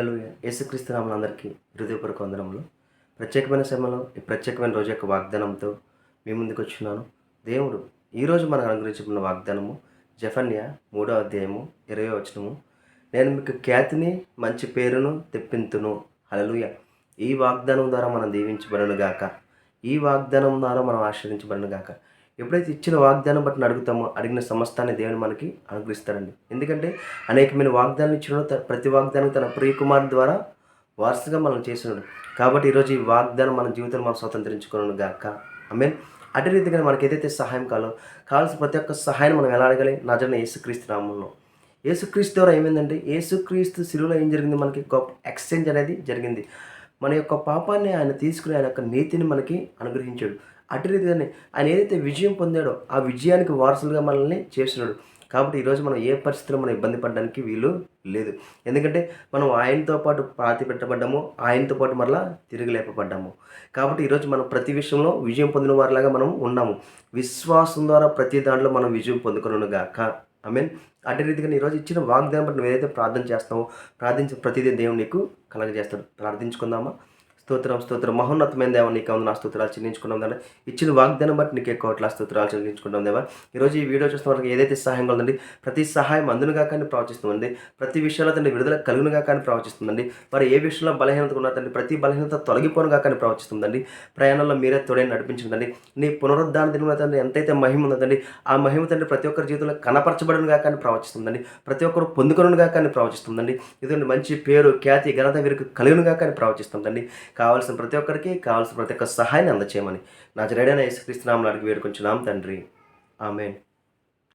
Hello యేసుక్రీస్తు నామలందరికీ హృదయపూర్వక వందనములు. ప్రత్యేకమైన సమయంలో ఈ ప్రత్యేకమైన రోజు యొక్క వాగ్దానంతో మీ ముందుకు వచ్చినాను దేవుడు ఈరోజు మనకు అనుగ్రహించుకున్న వాగ్దానము జఫన్య మూడో అధ్యాయము ఇరవై వచనము. నేను మీకు ఖ్యాతిని మంచి పేరును తెప్పింతును. హలలుయ ఈ వాగ్దానం ద్వారా మనం దీవించబడను గాక ఈ వాగ్దానం ద్వారా మనం ఆశ్రయించబడను గాక ఎప్పుడైతే ఇచ్చిన వాగ్దానం బట్టి అడుగుతామో అడిగిన సమస్తాన్ని దేవుని మనకి అనుగ్రహిస్తాడండి. ఎందుకంటే అనేకమైన వాగ్దానం ఇచ్చిన ప్రతి వాగ్దానం తన ప్రియకుమార్ ద్వారా వారసుగా మనం చేస్తున్నాడు. కాబట్టి ఈరోజు ఈ వాగ్దానం మన జీవితంలో మనం స్వతంత్రించుకున్నాను గాక. ఐ మీన్ అటు రీతిగా మనకి ఏదైతే సహాయం కావాలో కావాల్సిన ప్రతి ఒక్క సహాయం మనం ఎలా అడగాలి? నా జన యేసుక్రీస్తు నామంలో. యేసుక్రీస్తు ద్వారా ఏమైందంటే యేసుక్రీస్తు శిలువలో ఏం జరిగింది మనకి? గొప్ప ఎక్స్చేంజ్ అనేది జరిగింది. మన యొక్క పాపాన్ని ఆయన తీసుకుని ఆయన యొక్క నీతిని మనకి అనుగ్రహించాడు. అటు రీతిగానే ఆయన ఏదైతే విజయం పొందాడో ఆ విజయానికి వారసులుగా మనల్ని చేస్తున్నాడు. కాబట్టి ఈరోజు మనం ఏ పరిస్థితిలో మనం ఇబ్బంది పడడానికి వీలు లేదు. ఎందుకంటే మనం ఆయనతో పాటు పాతి పెట్టబడ్డాము ఆయనతో పాటు మరలా తిరగలేపబడ్డాము కాబట్టి ఈరోజు మనం ప్రతి విషయంలో విజయం పొందిన వారిలాగా మనం ఉన్నాము. విశ్వాసం ద్వారా ప్రతి దాంట్లో మనం విజయం పొందుకున్నాను గాక ఐ మీన్ అదే రీతిగా ఈరోజు ఇచ్చిన వాగ్దానం బట్టి నువ్వు ఏదైతే ప్రార్థన చేస్తావో ప్రార్థించిన ప్రతిదీ దేవుడు నీకు కలగజేస్తాడు. ప్రార్థించుకుందామా? స్తోత్రం స్తోత్రం. మహోన్నతమైన దేవ నీకు ఉంది నా స్తోత్రాలు చెల్లించుకున్నాం దాన్ని ఇచ్చిన వాగ్దానం బట్టి నీకే కోట్ల స్తోత్రాలు చెల్లించుకుంటాం దేవా. ఈరోజు ఈ వీడియో చూస్తున్న వాళ్ళకి ఏదైతే సహాయం కలదండి ప్రతి సహాయం అందునుగా కానీ ప్రవచిస్తుందండి. ప్రతి విషయంలో తండ్రి విడుదల కలుగునుగా కానీ ప్రవచిస్తుందండి. మరి ఏ విషయంలో బలహీనత ఉన్నా తండ్రి ప్రతి బలహీనత తొలగిపోనుగా కానీ ప్రవచిస్తుందండి. ప్రయాణంలో మీరే తోడే నడిపించిందండి నీ పునరుద్ధాన దిన తండ్రి ఎంతైతే మహిమ ఉందండి ఆ మహిమ తండ్రి ప్రతి ఒక్కరి జీవితంలో కనపరచబడనుగా కానీ ప్రవచిస్తుందండి. ప్రతి ఒక్కరు పొందుకొనుగా కానీ ప్రవచిస్తుందండి. ఇదండి మంచి పేరు ఖ్యాతి ఘనత వీరికి కలుగునుగా కానీ ప్రవచిస్తుందండి. కావాల్సిన ప్రతి ఒక్కరికి కావాల్సిన ప్రతి ఒక్క సహాయాన్ని అందచేయమని. నా జరేడైన యేసుక్రీస్తు నామలు అడిగి వేడుకొంచున్నాం తండ్రి. ఆమెన్.